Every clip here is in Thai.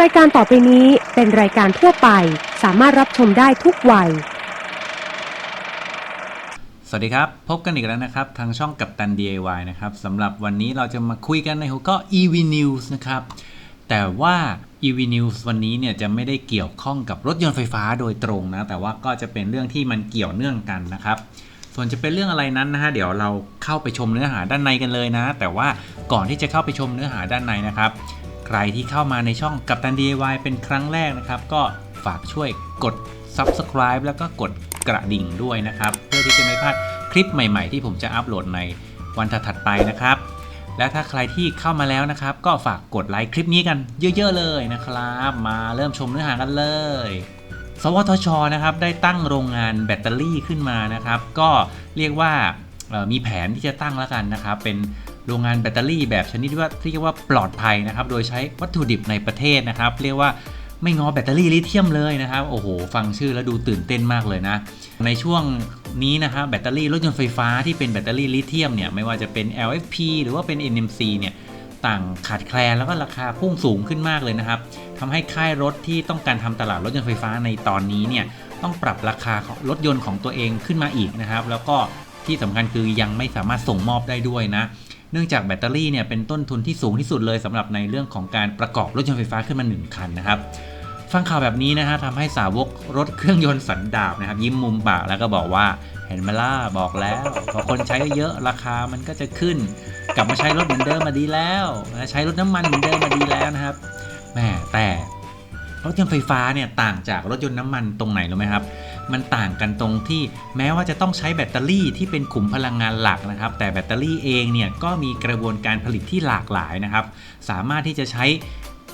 รายการต่อไปนี้เป็นรายการทั่วไป สามารถรับชมได้ทุกวัย สวัสดีครับ พบกันอีกแล้วนะครับ ทางช่องกับตัน DIY นะครับสำหรับวันนี้เราจะมาคุยกันในหัวข้อ EV News นะครับ แต่ว่า EV News วันนี้เนี่ยจะไม่ได้เกี่ยวข้องกับรถยนต์ไฟฟ้าโดยตรงนะ แต่ว่าก็จะเป็นเรื่องที่มันเกี่ยวเนื่องกันนะครับ ส่วนจะเป็นเรื่องอะไรนั้นนะฮะเดี๋ยวเราเข้าไปชมเนื้อหาด้านในกันเลยนะ แต่ว่าก่อนที่จะเข้าไปชมเนื้อหาด้านในนะครับ ใครที่เข้ามาในช่องกับตัน DIY เป็นครั้งแรกนะครับ ก็ฝากช่วยกด Subscribe แล้วก็กดกระดิ่งด้วยนะครับ เพื่อที่จะไม่พลาดคลิปใหม่ๆ ที่ผมจะอัปโหลดในวันถัดๆไปนะครับ และถ้าใครที่เข้ามาแล้วนะครับ ก็ฝากกดไลค์คลิปนี้กันเยอะๆเลยนะครับ มาเริ่มชมเนื้อหากันเลย สวทชนะครับได้ตั้งโรงงานแบตเตอรี่ขึ้นมานะครับ ก็เรียกว่ามีแผนที่จะตั้งแล้วกันนะครับ เป็น โรงงานแบตเตอรี่แบบชนิดที่ว่าที่เรียกว่าปลอดภัยนะครับ โดยใช้วัตถุดิบในประเทศนะครับ เรียกว่าไม่งอแบตเตอรี่ลิเธียมเลยนะครับ โอ้โห ฟังชื่อแล้วดูตื่นเต้นมากเลยนะ ในช่วงนี้นะครับแบตเตอรี่รถยนต์ไฟฟ้าที่เป็นแบตเตอรี่ลิเธียมเนี่ยไม่ว่าจะเป็น LFP หรือว่าเป็น NMC เนี่ยต่างขาดแคลนแล้วก็ราคาพุ่งสูงขึ้นมากเลยนะครับทำให้ค่ายรถที่ต้องการทำตลาดรถยนต์ไฟฟ้าในตอนนี้เนี่ยต้องปรับราคาของรถยนต์ของตัวเองขึ้นมาอีกนะครับ แล้วก็ที่สำคัญคือยังไม่สามารถส่งมอบได้ด้วยนะ เนื่องจากแบตเตอรี่เนี่ยเป็นต้นทุนที่สูงที่สุดเลยสำหรับในเรื่องของการประกอบรถยนต์ไฟฟ้าขึ้นมา 1 คันนะครับ ฟังข่าวแบบนี้นะฮะทำให้สาวกรถเครื่องยนต์สันดาบนะครับ ยิ้มมุมปากแล้วก็บอกว่าเห็นไหมล่ะบอกแล้วพอคนใช้เยอะราคามันก็จะขึ้น กลับมาใช้รถเหมือนเดิมมาดีแล้วใช้รถน้ำมันเหมือนเดิมมาดีแล้วนะครับแหมแต่รถยนต์ไฟฟ้าเนี่ยต่างจากรถยนต์น้ำมันตรงไหนรู้ไหมครับ มันต่างกันตรงที่แม้ว่าจะต้องใช้แบตเตอรี่ที่เป็นขุมพลังงานหลักนะครับ แต่แบตเตอรี่เองเนี่ยก็มีกระบวนการผลิตที่หลากหลายนะครับ สามารถที่จะใช้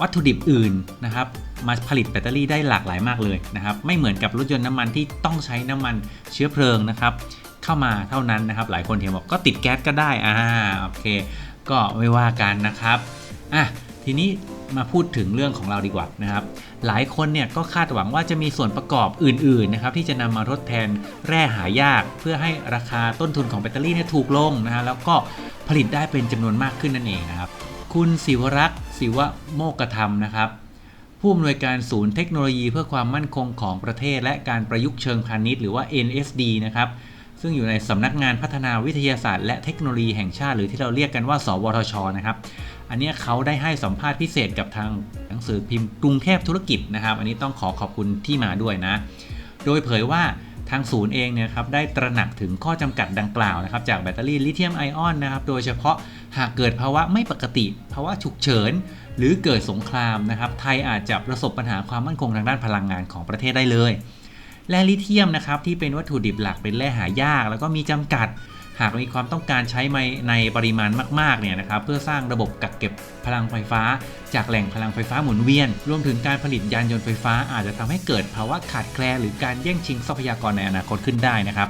วัตถุดิบอื่นนะครับมาผลิตแบตเตอรี่ได้หลากหลายมากเลยนะครับ ไม่เหมือนกับรถยนต์น้ำมันที่ต้องใช้น้ำมันเชื้อเพลิงนะครับ เข้ามาเท่านั้นนะครับ หลายคนเห็นบอกก็ติดแก๊สก็ได้อ่าโอเค ก็ไม่ว่ากันนะครับอะทีนี้ มาพูดถึงเรื่องของเราดีกว่านะครับ หลายคนเนี่ยก็คาดหวังว่าจะมีส่วนประกอบอื่นๆนะครับที่จะนำมาทดแทนแร่หายาก เพื่อให้ราคาต้นทุนของแบตเตอรี่เนี่ยถูกลงนะฮะแล้วก็ผลิตได้เป็นจำนวนมากขึ้นนั่นเองนะครับ คุณศิวรักษ์ศิวโมกธรรมนะครับผู้อำนวยการศูนย์เทคโนโลยีเพื่อความมั่นคงของประเทศ และการประยุกต์เชิงพาณิชย์หรือว่า NSD นะครับซึ่งอยู่ในสำนักงานพัฒนาวิทยาศาสตร์และเทคโนโลยีแห่งชาติ หรือที่เราเรียกกันว่า สวทชนะครับ อันนี้เขาได้ให้สัมภาษณ์พิเศษกับทางหนังสือพิมพ์กรุงเทพธุรกิจนะครับ อันนี้ต้องขอขอบคุณที่มาด้วยนะ โดยเผยว่าทางศูนย์เองเนี่ยครับได้ตระหนักถึงข้อจำกัดดังกล่าวนะครับจากแบตเตอรี่ลิเธียมไอออนนะครับโดยเฉพาะหากเกิดภาวะไม่ปกติ ภาวะฉุกเฉิน หรือเกิดสงครามนะครับไทยอาจจะประสบปัญหาความมั่นคงทางด้านพลังงานของประเทศได้เลยแร่ลิเธียมนะครับที่เป็นวัตถุดิบหลักเป็นแร่หายาก แล้วก็มีจำกัด หากมีความต้องการใช้ในปริมาณมากๆเนี่ยนะครับเพื่อสร้างระบบกักเก็บพลังไฟฟ้า จากแหล่งพลังไฟฟ้าหมุนเวียน รวมถึงการผลิตยานยนต์ไฟฟ้าอาจจะทำให้เกิดภาวะขาดแคลนหรือการแย่งชิงทรัพยากรในอนาคตขึ้นได้นะครับ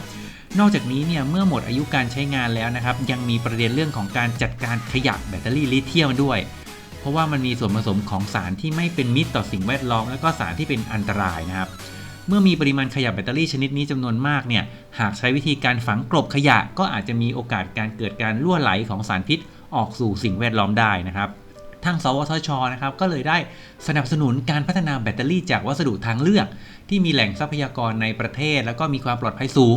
นอกจากนี้เนี่ยเมื่อหมดอายุการใช้งานแล้วนะครับยังมีประเด็นเรื่องของการจัดการขยะแบตเตอรี่ลิเธียมด้วย เพราะว่ามันมีส่วนผสมของสารที่ไม่เป็นมิตรต่อสิ่งแวดล้อม และก็สารที่เป็นอันตรายนะครับ เมื่อมีปริมาณขยะแบตเตอรี่ชนิดนี้จำนวนมากเนี่ย หากใช้วิธีการฝังกลบขยะ ก็อาจจะมีโอกาสการเกิดการรั่วไหลของสารพิษออกสู่สิ่งแวดล้อมได้นะครับ ทาง สวทช นะครับ ก็เลยได้สนับสนุนการพัฒนาแบตเตอรี่จากวัสดุทางเลือก ที่มีแหล่งทรัพยากรในประเทศ แล้วก็มีความปลอดภัยสูง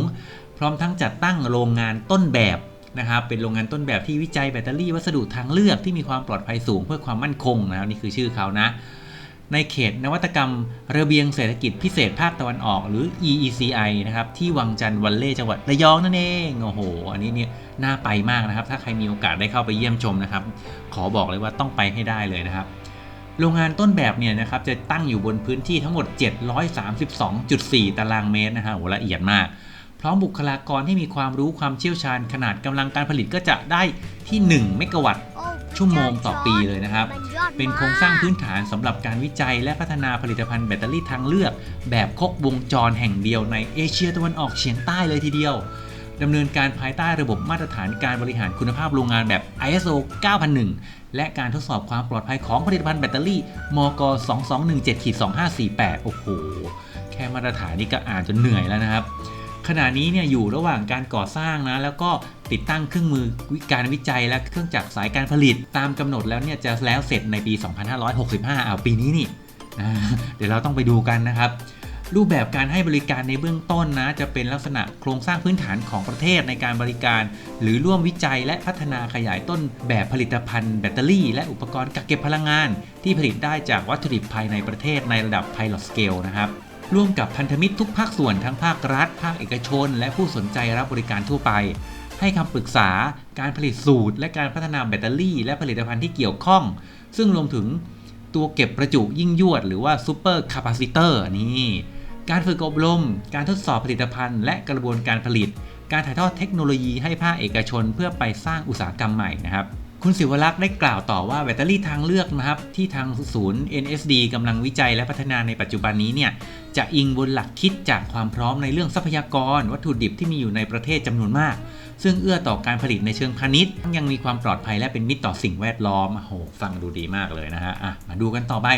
พร้อมทั้งจัดตั้งโรงงานต้นแบบนะครับเป็นโรงงานต้นแบบที่วิจัยแบตเตอรี่วัสดุทางเลือกที่มีความปลอดภัยสูงเพื่อความมั่นคงนะครับนี่คือชื่อเขานะ ในเขตนวัตกรรมระเบียงเศรษฐกิจพิเศษภาคตะวันออก หรือ EECI นะครับที่วังจันทร์วันเล่จังหวัดระยองนั่นเองโอ้โห อันนี้เนี่ยน่าไปมากนะครับ ถ้าใครมีโอกาสได้เข้าไปเยี่ยมชมนะครับ ขอบอกเลยว่าต้องไปให้ได้เลยนะครับ โรงงานต้นแบบเนี่ยนะครับจะตั้งอยู่บนพื้นที่ทั้งหมด 732.4 ตารางเมตรนะฮะโหละเอียดมากพร้อมบุคลากรที่มีความรู้ความเชี่ยวชาญขนาดกำลังการผลิตก็จะได้ที่ 1 เมกะวัตต์ ชั่วโมงต่อปีเลยนะครับ เป็นโครงสร้างพื้นฐานสำหรับการวิจัยและพัฒนาผลิตภัณฑ์แบตเตอรี่ทางเลือก แบบครบวงจรแห่งเดียวในเอเชียตะวันออกเฉียงใต้เลยทีเดียวดำเนินการภายใต้ระบบมาตรฐานการบริหารคุณภาพโรงงานแบบ ISO 9001 และการทดสอบความปลอดภัยของผลิตภัณฑ์แบตเตอรี่ มก 2217-2548 โอ้โห แค่มาตรฐานนี้ก็อ่านจนเหนื่อยแล้วนะครับ ขณะนี้เนี่ยอยู่ระหว่างการก่อสร้างนะ แล้วก็ติดตั้งเครื่องมือการวิจัยและเครื่องจักรสายการผลิต ตามกำหนดแล้วเนี่ยจะแล้วเสร็จในปี 2565เอาปีนี้นี่เดี๋ยวเราต้องไปดูกันนะครับรูปแบบการให้บริการในเบื้องต้นนะ จะเป็นลักษณะโครงสร้างพื้นฐานของประเทศในการบริการ หรือร่วมวิจัยและพัฒนาขยายต้นแบบผลิตภัณฑ์แบตเตอรี่ และอุปกรณ์กักเก็บพลังงาน ที่ผลิตได้จากวัตถุดิบภายในประเทศในระดับ pilot scale นะครับ ร่วมกับพันธมิตรทุกภาคส่วนทั้งภาครัฐ ภาคเอกชน และผู้สนใจรับบริการทั่วไป ให้คำปรึกษาการผลิตสูตร และการพัฒนาแบตเตอรี่ และผลิตภัณฑ์ที่เกี่ยวข้อง ซึ่งรวมถึงตัวเก็บประจุยิ่งยวด หรือว่าซูเปอร์คาปาซิเตอร์นี่การฝึกอบรม การทดสอบผลิตภัณฑ์ และกระบวนการผลิต การถ่ายทอดเทคโนโลยีให้ภาคเอกชนเพื่อไปสร้างอุตสาหกรรมใหม่นะครับ คุณศิวรักษ์ได้กล่าวต่อว่าแบตเตอรี่ทางเลือกนะครับ ที่ทางศูนย์ NSD กำลังวิจัยและพัฒนาในปัจจุบันนี้เนี่ยจะอิงบนหลักคิดจากความพร้อมในเรื่องทรัพยากร วัตถุดิบที่มีอยู่ในประเทศจำนวนมาก ซึ่งเอื้อต่อการผลิตในเชิงพาณิชย์ ยังมีความปลอดภัยและเป็นมิตรต่อสิ่งแวดล้อมโอ้โหฟังดูดีมากเลยนะฮะอะมาดูกันต่อไป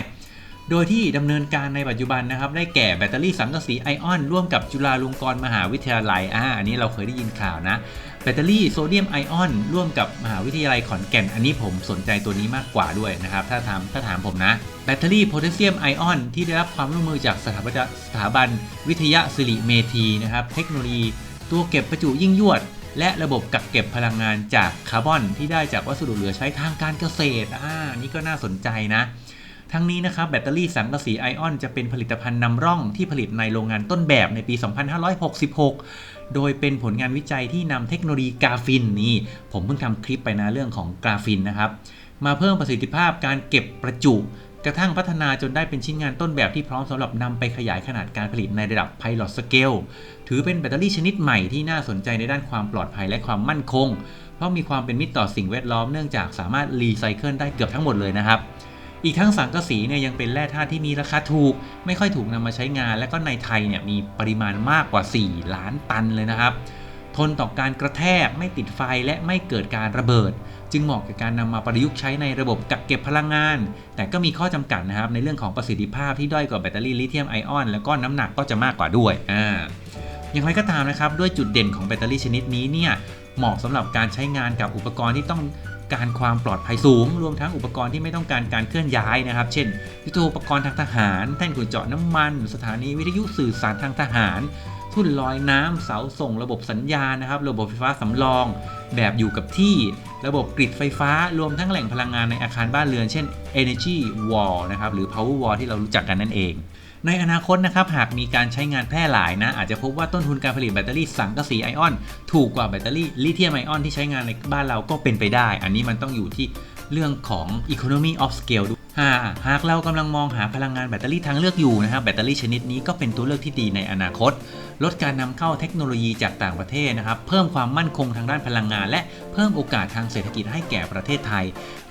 โดยที่ดำเนินการในปัจจุบันนะครับ ได้แก่แบตเตอรี่สังกะสีไอออน ร่วมกับจุฬาลงกรณ์มหาวิทยาลัยอ่าอันนี้เราเคยได้ยินข่าวนะ แบตเตอรี่โซเดียมไอออนร่วมกับมหาวิทยาลัยขอนแก่น อันนี้ผมสนใจตัวนี้มากกว่าด้วยนะครับ ถ้าถามถ้าถามผมนะ แบตเตอรี่โพแทสเซียมไอออนที่ได้รับความร่วมมือจากสถาบันสถาบันวิทยาสิริเมธีนะครับ เทคโนโลยี ตัวเก็บประจุยิ่งยวด และระบบกักเก็บพลังงานจากคาร์บอนที่ได้จากวัสดุเหลือใช้ทางการเกษตรอ่านี่ก็น่าสนใจนะ ทั้งนี้นะครับแบตเตอรี่สังกะสีไอออนจะเป็นผลิตภัณฑ์นำร่องที่ผลิตในโรงงานต้นแบบในปี 2566 โดยเป็นผลงานวิจัยที่นำเทคโนโลยีกราฟินนี่ ผมเพิ่งทำคลิปไปนะเรื่องของกราฟินนะครับ มาเพิ่มประสิทธิภาพการเก็บประจุ กระทั่งพัฒนาจนได้เป็นชิ้นงานต้นแบบที่พร้อมสำหรับนำไปขยายขนาดการผลิตในระดับ Pilot Scale ถือเป็นแบตเตอรี่ชนิดใหม่ที่น่าสนใจในด้านความปลอดภัยและความมั่นคง เพราะมีความเป็นมิตรต่อสิ่งแวดล้อมเนื่องจากสามารถรีไซเคิลได้เกือบทั้งหมดเลยนะครับ อีกทั้งสังกะสีเนี่ยยังเป็นแร่ธาตุที่มีราคาถูก ไม่ค่อยถูกนำมาใช้งาน และก็ในไทยเนี่ยมีปริมาณมากกว่า 4 ล้านตันเลยนะครับ ทนต่อการกระแทกไม่ติดไฟและไม่เกิดการระเบิด จึงเหมาะกับการนำมาประยุกต์ใช้ในระบบกักเก็บพลังงาน แต่ก็มีข้อจำกัดนะครับในเรื่องของประสิทธิภาพที่ด้อยกว่าแบตเตอรี่ลิเธียมไอออนแล้วก็น้ำหนักก็จะมากกว่าด้วยอ่าอย่างไรก็ตามนะครับด้วยจุดเด่นของแบตเตอรี่ชนิดนี้เนี่ยเหมาะสำหรับการใช้งานกับอุปกรณ์ที่ต้อง การความปลอดภัยสูง รวมทั้งอุปกรณ์ที่ไม่ต้องการการเคลื่อนย้ายนะครับ เช่นยุทโธปกรณ์ทางทหาร แท่นขุดเจาะน้ำมัน สถานีวิทยุสื่อสารทางทหารทุ่นลอยน้ำเสาส่งระบบสัญญาณนะครับ ระบบไฟฟ้าสำรอง แบบอยู่กับที่ ระบบกริดไฟฟ้ารวมทั้งแหล่งพลังงานในอาคารบ้านเรือน เช่น Energy Wall นะครับหรือ Power Wall ที่เรารู้จักกันนั่นเอง ในอนาคตนะครับหากมีการใช้งานแพร่หลายนะอาจจะพบว่าต้นทุนการผลิตแบตเตอรี่สังกะสีไอออน ถูกกว่าแบตเตอรี่ลิเธียมไอออนที่ใช้งานในบ้านเราก็เป็นไปได้ อันนี้มันต้องอยู่ที่เรื่องของ economy of scale ด้วยหากเรากำลังมองหาพลังงานแบตเตอรี่ทางเลือกอยู่นะครับแบตเตอรี่ชนิดนี้ก็เป็นตัวเลือกที่ดีในอนาคต ลดการนำเข้าเทคโนโลยีจากต่างประเทศนะครับ เพิ่มความมั่นคงทางด้านพลังงาน และเพิ่มโอกาสทางเศรษฐกิจให้แก่ประเทศไทย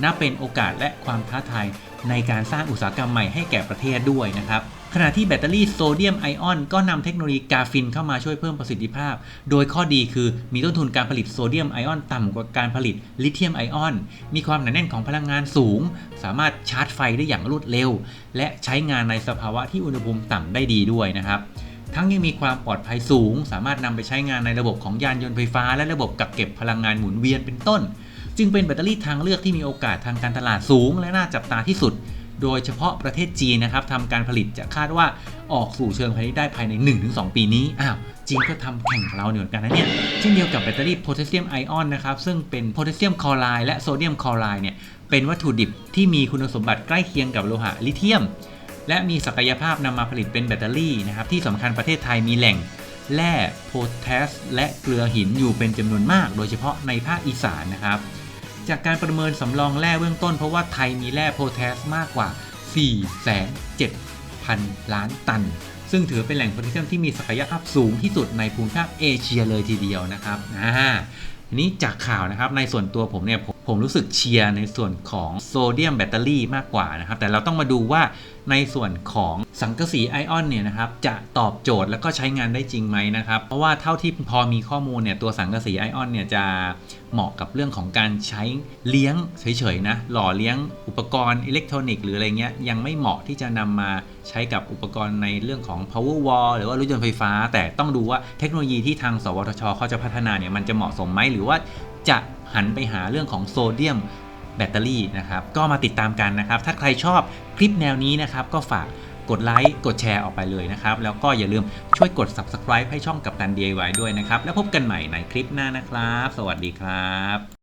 นับเป็นโอกาสและความท้าทายในการสร้างอุตสาหกรรมใหม่ให้แก่ประเทศด้วยนะครับ ขณะที่แบตเตอรี่โซเดียมไอออนก็นำเทคโนโลยีกาฟินเข้ามาช่วยเพิ่มประสิทธิภาพ โดยข้อดีคือมีต้นทุนการผลิตโซเดียมไอออนต่ำกว่าการผลิตลิเธียมไอออน มีความหนาแน่นของพลังงานสูง สามารถชาร์จไฟได้อย่างรวดเร็ว และใช้งานในสภาวะที่อุณหภูมิต่ำได้ดีด้วยนะครับทั้งยังมีความปลอดภัยสูง สามารถนำไปใช้งานในระบบของยานยนต์ไฟฟ้า และระบบกักเก็บพลังงานหมุนเวียนเป็นต้น จึงเป็นแบตเตอรี่ทางเลือกที่มีโอกาสทางการตลาดสูง และน่าจับตาที่สุด โดยเฉพาะประเทศจีนนะครับทำการผลิตจะคาดว่าออกสู่เชิงพาณิชย์ได้ภายใน 1-2 ปีนี้อ้าวจีนก็ทำแข่งเราเหมือนกันนะเนี่ยเช่นเดียวกับแบตเตอรี่โพแทสเซียมไอออนนะครับซึ่งเป็นโพแทสเซียมคลอไรด์และโซเดียมคลอไรด์เนี่ยเป็นวัตถุดิบที่มีคุณสมบัติใกล้เคียงกับโลหะลิเธียม และมีศักยภาพนำมาผลิตเป็นแบตเตอรี่นะครับที่สำคัญประเทศไทยมีแหล่งแร่โพแทสและเกลือหินอยู่เป็นจำนวนมาก โดยเฉพาะในภาคอีสานนะครับ จากการประเมินสำรองแร่เบื้องต้น เพราะว่าไทยมีแร่โพแทสมากกว่า 4,700 ล้านตัน ซึ่งถือเป็นแหล่งโพแทสเซียมที่มีศักยภาพสูงที่สุดในภูมิภาคเอเชียเลยทีเดียวนะครับอ่าทีนี้จากข่าวนะครับในส่วนตัวผมเนี่ยผ ผมรู้สึกเชียร์ในส่วนของโซเดียมแบตเตอรี่มากกว่านะครับ แต่เราต้องมาดูว่าในส่วนของสังกะสีไอออนเนี่ยนะครับจะตอบโจทย์แล้วก็ใช้งานได้จริงไหมนะครับ เพราะว่าเท่าที่พอมีข้อมูลเนี่ยตัวสังกะสีไอออนเนี่ยจะเหมาะกับเรื่องของการใช้เลี้ยงเฉยๆนะหล่อเลี้ยงอุปกรณ์อิเล็กทรอนิกส์หรืออะไรเงี้ยยังไม่เหมาะที่จะนำมาใช้กับอุปกรณ์ในเรื่องของ power wall หรือว่ารถยนต์ไฟฟ้า แต่ต้องดูว่าเทคโนโลยีที่ทาง สวทชเขาจะพัฒนาเนี่ยมันจะเหมาะสมไหมหรือว่าจะ หันไปหาเรื่องของโซเดียมแบตเตอรี่นะครับก็มาติดตามกันนะครับ ถ้าใครชอบคลิปแนวนี้นะครับ ก็ฝากกดไลค์กดแชร์ออกไปเลยนะครับ แล้วก็อย่าลืมช่วยกด subscribe ให้ช่องกับการ DIY ด้วยนะครับ แล้วพบกันใหม่ในคลิปหน้านะครับ สวัสดีครับ